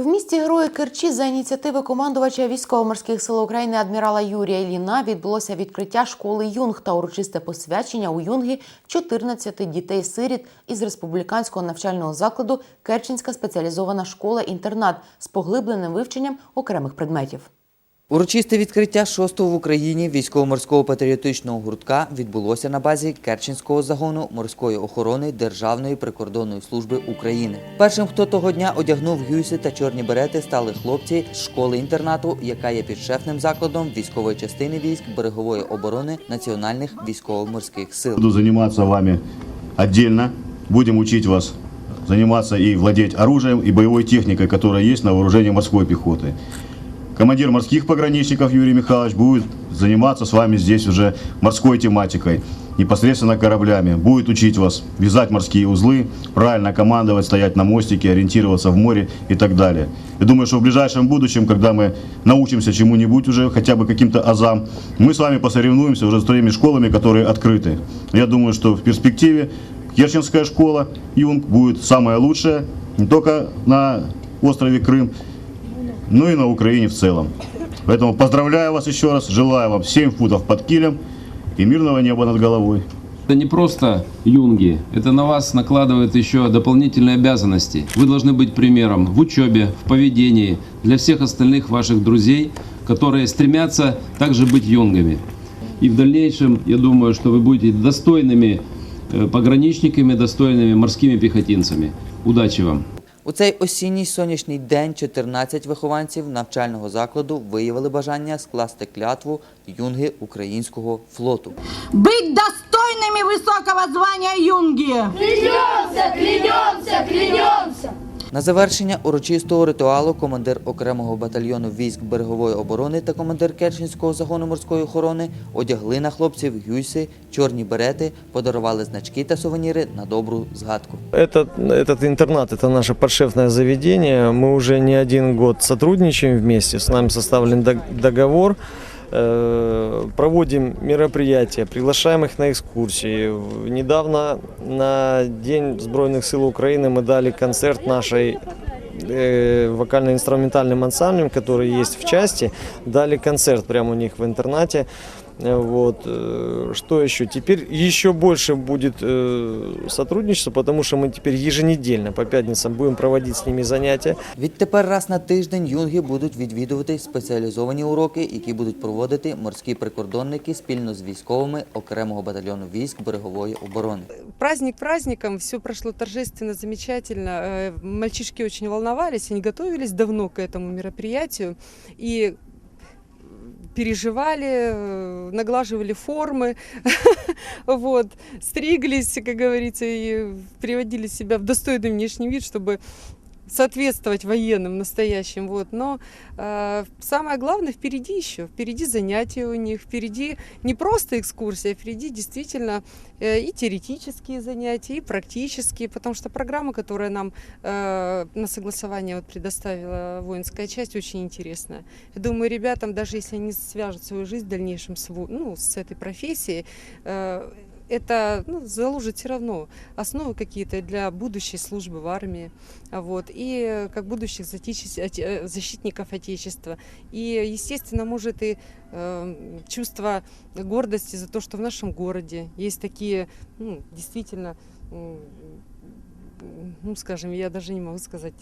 В місті Герої Керчі за ініціативи командувача військово-морських сил України адмірала Юрія Іліна відбулося відкриття школи юнг та урочисте посвячення у юнги 14 дітей-сиріт із республіканського навчального закладу Керченська спеціалізована школа-інтернат з поглибленим вивченням окремих предметів. Урочисте відкриття шостого в Україні військово-морського патріотичного гуртка відбулося на базі Керченського загону морської охорони Державної прикордонної служби України. Першим, хто того дня одягнув гюйси та чорні берети, стали хлопці з школи-інтернату, яка є підшефним закладом військової частини військ берегової оборони національних військово-морських сил. Буду заниматься вами отдельно. Будем учить вас заниматься и владеть оружием и боевой техникой, которая есть на вооружении морской пехоты. Командир морских пограничников Юрий Михайлович будет заниматься с вами здесь уже морской тематикой, непосредственно кораблями. Будет учить вас вязать морские узлы, правильно командовать, стоять на мостике, ориентироваться в море и так далее. Я думаю, что в ближайшем будущем, когда мы научимся чему-нибудь уже, хотя бы каким-то азам, мы с вами посоревнуемся уже с теми школами, которые открыты. Я думаю, что в перспективе Керченская школа Юнг будет самая лучшая не только на острове Крым, ну и на Украине в целом. Поэтому поздравляю вас еще раз, желаю вам 7 футов под килем и мирного неба над головой. Это не просто юнги, это на вас накладывает еще дополнительные обязанности. Вы должны быть примером в учебе, в поведении для всех остальных ваших друзей, которые стремятся также быть юнгами. И в дальнейшем, я думаю, что вы будете достойными э, пограничниками, достойными морскими пехотинцами. Удачи вам! У цей осінній сонячний день 14 вихованців навчального закладу виявили бажання скласти клятву юнги українського флоту. быть достойными высокого звания юнги. Клянемся, клянемся, клянемся! На завершення урочистого ритуалу командир окремого батальйону військ берегової оборони та командир Керченського загону морської охорони одягли на хлопців гюйси, чорні берети, подарували значки та сувеніри на добру згадку. Этот, этот интернат – это наше подшефное заведение. Мы уже не один год сотрудничаем вместе. С нами составлен дог- договор. Э, Проводим мероприятия, приглашаем их на экскурсии. В- Недавно на День Сбройных сил Украины мы дали концерт нашей э, вокально-инструментальным ансамблем, который есть в части. Дали концерт прямо у них в интернате. Э, Вот. э, Что еще? Теперь еще больше будет э, сотрудничество, потому что мы теперь еженедельно по пятницам будем проводить с ними занятия. Відтепер раз на тиждень юнги будуть відвідувати спеціалізовані уроки, які будуть проводити морські прикордонники спільно з військовими окремого батальйону військ берегової оборони. праздник праздником, все прошло торжественно, замечательно. Э, Мальчишки очень волновались, они готовились давно к этому мероприятию и переживали, э, наглаживали формы, вот, стриглись, как говорится, и приводили себя в достойный внешний вид, чтобы соответствовать военным настоящим. Вот. Но э, самое главное впереди еще. Впереди занятия у них, впереди не просто экскурсия, а впереди действительно э, и теоретические занятия, и практические, потому что программа, которая нам э, на согласование вот предоставила воинская часть, очень интересная. Я думаю, ребятам, даже если они свяжут свою жизнь в дальнейшем с, во- ну, с этой профессией, э, это ну, заложит все равно основы какие-то для будущей службы в армии, а вот, и э, как будущих затичес- оте- э, защитников Отечества. И, естественно, может и э, чувство гордости за то, что в нашем городе есть такие, ну, действительно, м, ну, скажем, я даже не могу сказать,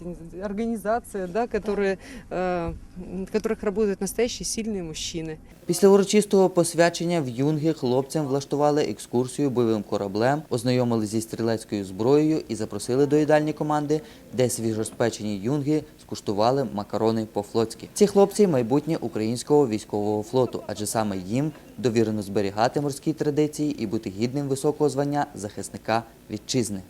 организация, да, которые, э, в которых работают настоящие сильные мужчины. Після урочистого посвячення в юнги хлопцям влаштували екскурсію бойовим кораблем, ознайомили зі стрілецькою зброєю і запросили до їдальні команди, де свіжоспечені юнги скуштували макарони по-флотськи. Ці хлопці майбутнє українського військового флоту, адже саме їм довірено зберігати морські традиції і бути гідним високого звання захисника вітчизни.